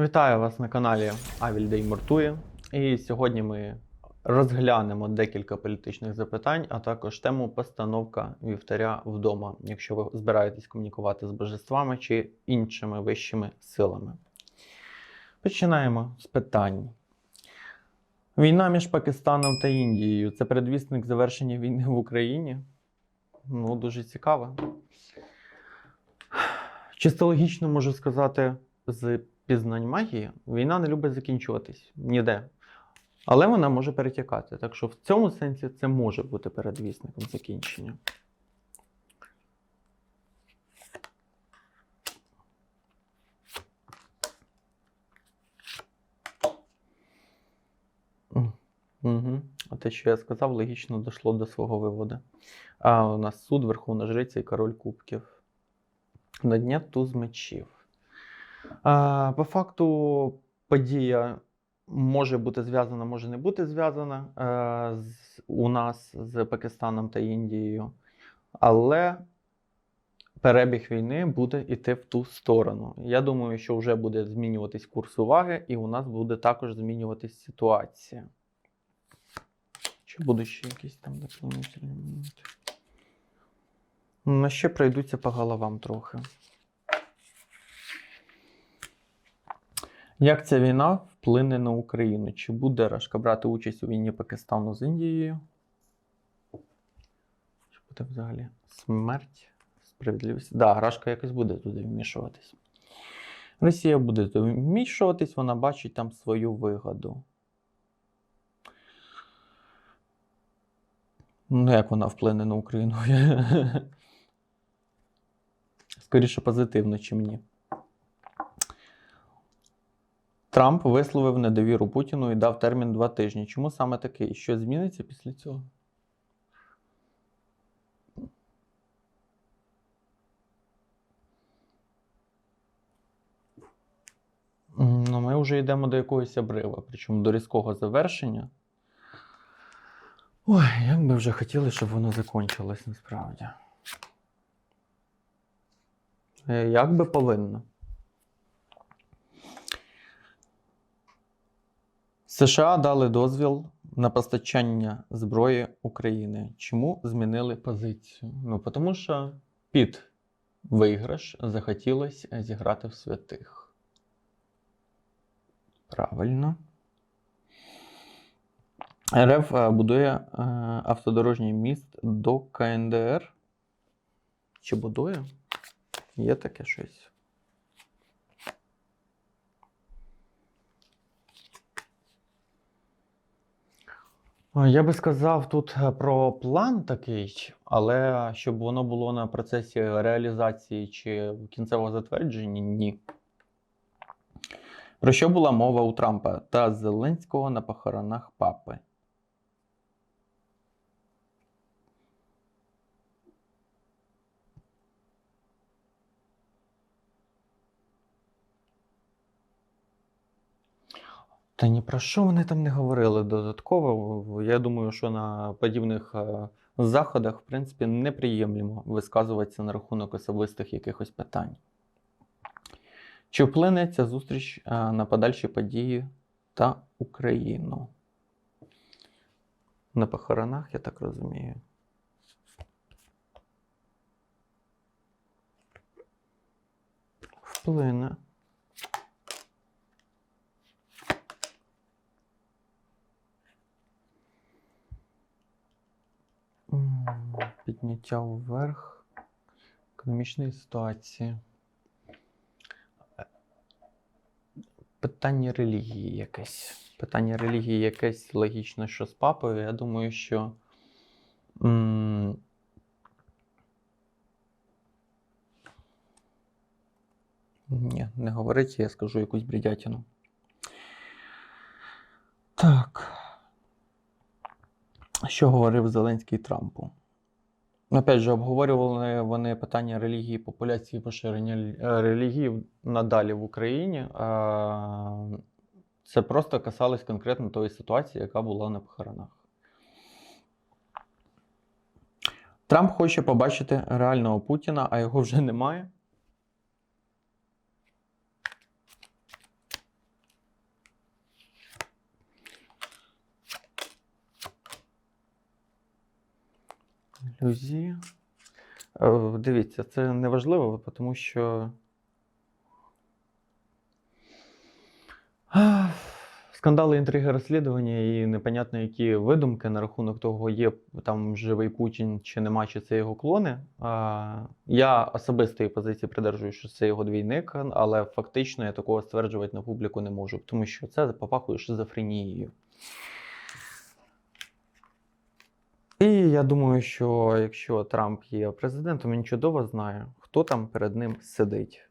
Вітаю вас на каналі Авільдей Мортує. І сьогодні ми розглянемо декілька політичних запитань, а також тему постановка вівтаря вдома, якщо ви збираєтесь комунікувати з божествами чи іншими вищими силами. Починаємо з питань. Війна між Пакистаном та Індією це передвісник завершення війни в Україні. Ну, дуже цікаво. Чисто логічно можу сказати, з пізнань магії війна не любить закінчуватись ніде. Але вона може перетікати. Так що в цьому сенсі це може бути передвісником закінчення. Угу. А те, що я сказав, логічно дійшло до свого виводу. А у нас суд, Верховна Жриця і король кубків. На дня туз мечів. А, по факту, подія може бути зв'язана, може не бути зв'язана е, з, у нас з Пакистаном та Індією. Але перебіг війни буде йти в ту сторону. Я думаю, що вже буде змінюватись курс уваги, і у нас буде також змінюватись ситуація. Чи будуть ще якісь там доповнительні моменти? Ну, ще пройдуться по головам трохи. Як ця війна вплине на Україну? Чи буде Рашка брати участь у війні Пакистану з Індією? Чи буде взагалі смерть? Справедливість? Так, да, Рашка якось буде туди вмішуватись. Росія буде туди вмішуватись, вона бачить там свою вигоду. Ну, як вона вплине на Україну? Скоріше позитивно, чим ні. Трамп висловив недовіру Путіну і дав термін два тижні. Чому саме такий? Що зміниться після цього? Ну, ми вже йдемо до якогось обрива, причому до різкого завершення. Ой, як би вже хотіли, щоб воно закінчилось насправді. Е, Як би повинно. США дали дозвіл на постачання зброї України. Чому змінили позицію? Ну, тому що під виграш захотілося зіграти в святих. Правильно. РФ е, будує е, автодорожній міст до КНДР. Чи будує? Є таке щось. Я би сказав тут е, про план такий, але щоб воно було на процесі реалізації чи кінцевого затвердження, ні. Про що була мова у Трампа та Зеленського на похоронах папи? Та ні про що вони там не говорили додатково. Я думаю, що на подібних е, заходах, в принципі, неприємлемо висказуватися на рахунок особистих якихось питань. Чи вплине ця зустріч е, на подальші події та Україну? На похоронах, я так розумію. Вплине. Підняття вверх економічної ситуації. Питання релігії якесь. Питання релігії якесь логічно, що з папою. Я думаю, що. м, Ні, не говорить, я скажу якусь бредятину. Так. Що говорив Зеленський Трампу? Опять же, обговорювали вони питання релігії, популяції поширення е, релігії надалі в Україні. Це просто касалось конкретно тої ситуації, яка була на похоронах. Трамп хоче побачити реального Путіна, а його вже немає. Ілюзії. Е, Дивіться, це не важливо, тому що. Скандали, інтриги, розслідування і непонятно які видумки на рахунок того, є там живий Путін чи нема, чи це його клони. Я особистої позиції придержую, що це його двійник, але фактично я такого стверджувати на публіку не можу, тому що це попахує шизофренією. І я думаю, що якщо Трамп є президентом, він чудово знає, хто там перед ним сидить.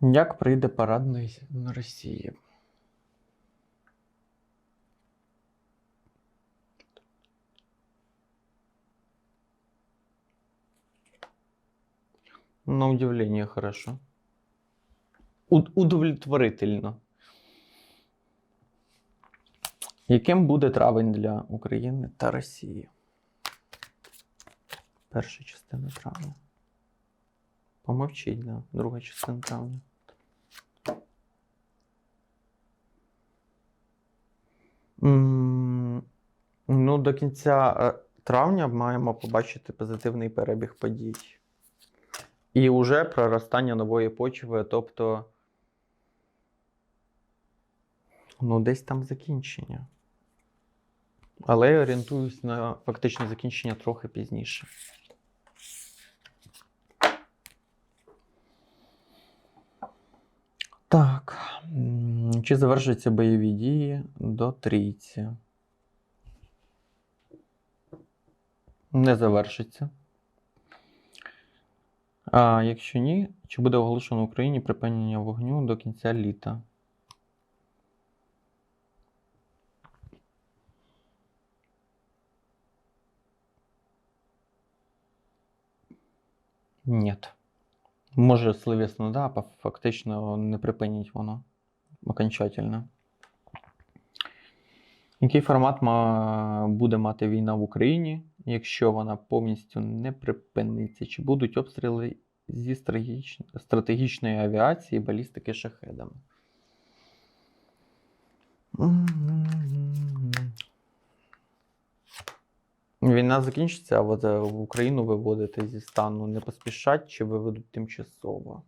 Як прийде парадний на Росії? На удивление хорошо. Уд- удовлетворительно. Яким буде травень для України та Росії? Перша частина травня. Помовчіть, да. Друга частина травня. Ну, до кінця е, травня маємо побачити позитивний перебіг подій. І вже проростання нової почви, тобто. Ну, десь там закінчення. Але я орієнтуюсь на фактичне закінчення трохи пізніше. Так. Чи завершаться бойові дії до трійці? Не завершиться. А якщо ні, чи буде оголошено в Україні припинення вогню до кінця літа? Нет. Може, словесно, да, а фактично не припинить воно окончательно. Який формат буде мати війна в Україні, якщо вона повністю не припиниться? Чи будуть обстріли зі стратегіч- стратегічної авіації, балістики шахедами? Війна закінчиться, а от е, Україну виводити зі стану не поспішать чи виведуть тимчасово.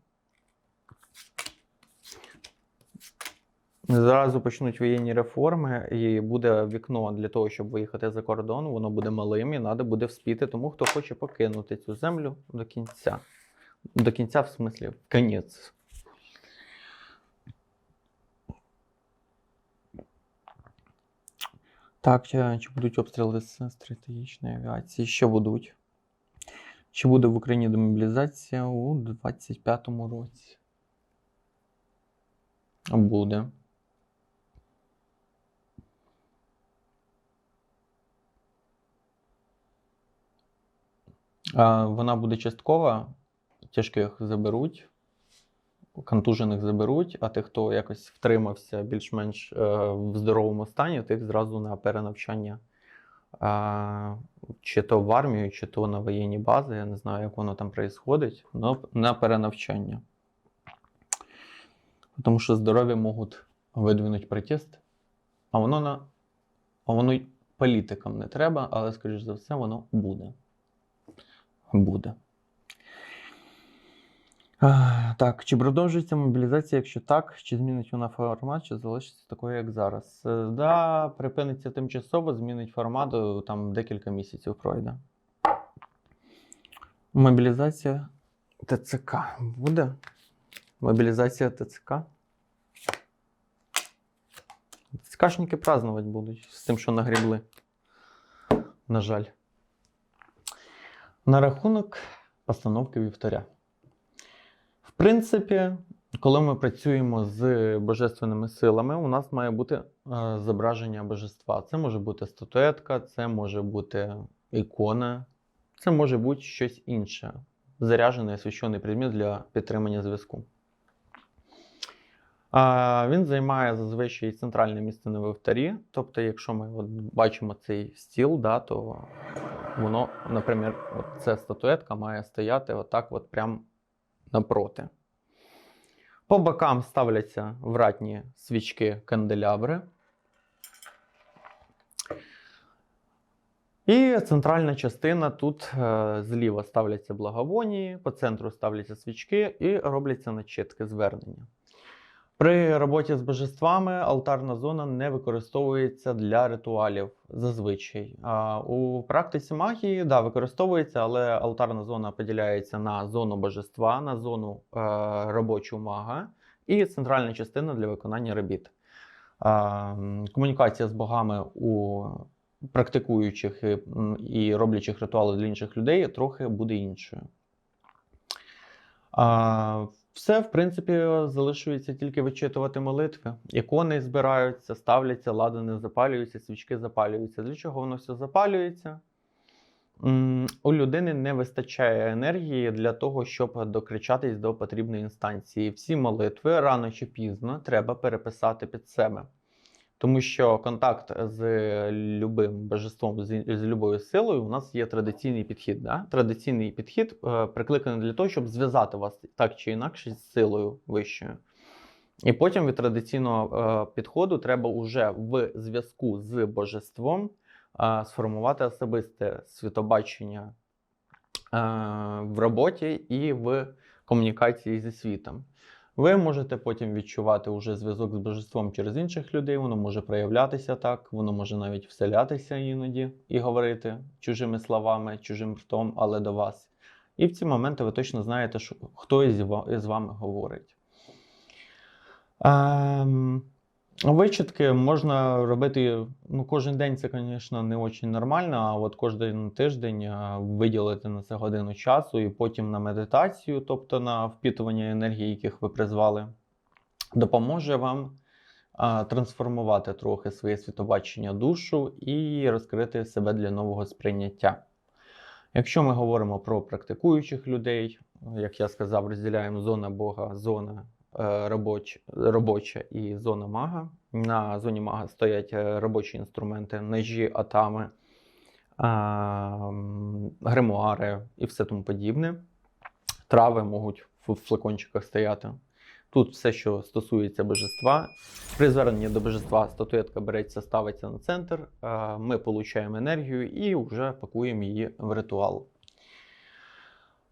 Зразу почнуть воєнні реформи, і буде вікно для того, щоб виїхати за кордон. Воно буде малим і треба буде вспіти тому, хто хоче покинути цю землю до кінця. До кінця, в смислі, в конець. Так, чи, будуть обстріли з стратегічної авіації? Що будуть? Чи буде в Україні демобілізація у 25-му році? Буде. Вона буде часткова, тяжких заберуть, контужених заберуть, а тих, хто якось втримався більш-менш е, в здоровому стані, тих зразу на перенавчання. Чи то в армію, чи то на воєнні бази, я не знаю, як воно там відбувається, але на перенавчання. Тому що здорові можуть видвинути протест, а воно на а воно політикам не треба, але, скоріш за все, воно буде. Буде. Так, чи продовжується мобілізація? Якщо так, чи змінить вона формат, чи залишиться такою, як зараз? Е, Да, припиниться тимчасово, змінить формат, е, там декілька місяців пройде. Мобілізація ТЦК буде? Мобілізація ТЦК? ТЦКшники празднувати будуть з тим, що нагрібли. На жаль. На рахунок постановки вівтаря. Принципі, коли ми працюємо з божественними силами, у нас має бути е, зображення божества. Це може бути статуетка, це може бути ікона, це може бути щось інше. Заряджений священний предмет для підтримання зв'язку. Він займає зазвичай центральне місце на вівтарі. Тобто, якщо ми от бачимо цей стіл, да, то воно, наприклад, ця статуетка має стояти отак, от прям напроти. По бокам ставляться вратні свічки канделябри. І центральна частина тут е, зліва ставляться благовонії, по центру ставляться свічки і робляться начитки звернення. При роботі з божествами алтарна зона не використовується для ритуалів зазвичай. А у практиці магії да, використовується, але алтарна зона поділяється на зону божества, на зону е, робочу мага і центральна частина для виконання робіт. М, комунікація з богами у практикуючих і, і роблячих ритуали для інших людей трохи буде іншою. А, все, в принципі, залишується тільки вичитувати молитви. Ікони збираються, ставляться, ладани запалюються, свічки запалюються. Для чого воно все запалюється? У людини не вистачає енергії для того, щоб докричатись до потрібної інстанції. Всі молитви рано чи пізно треба переписати під себе. Тому що контакт з любим божеством, з, з любою силою, у нас є традиційний підхід. Да? Традиційний підхід е, прикликаний для того, щоб зв'язати вас так чи інакше з силою вищою. І потім від традиційного е, підходу треба уже в зв'язку з божеством е, сформувати особисте світобачення е, в роботі і в комунікації зі світом. Ви можете потім відчувати уже зв'язок з божеством через інших людей, воно може проявлятися так, воно може навіть вселятися іноді і говорити чужими словами, чужим ртом, але до вас. І в ці моменти ви точно знаєте, що, хто із вами говорить. Ем, вичітки можна робити ну, кожен день, це, звісно, не дуже нормально, а от кожен тиждень виділити на це годину часу і потім на медитацію, тобто на впітування енергії, яких ви призвали, допоможе вам а, трансформувати трохи своє світобачення душу і розкрити себе для нового сприйняття. Якщо ми говоримо про практикуючих людей, як я сказав, розділяємо зона Бога, зона робоч, робоча і зона мага. На зоні мага стоять е, робочі інструменти, ножі, атами, а, гримуари і все тому подібне. Трави можуть в флакончиках стояти. Тут все, що стосується божества. При зверненні до божества статуетка береться, ставиться на центр. е, Ми получаємо енергію і вже пакуємо її в ритуал.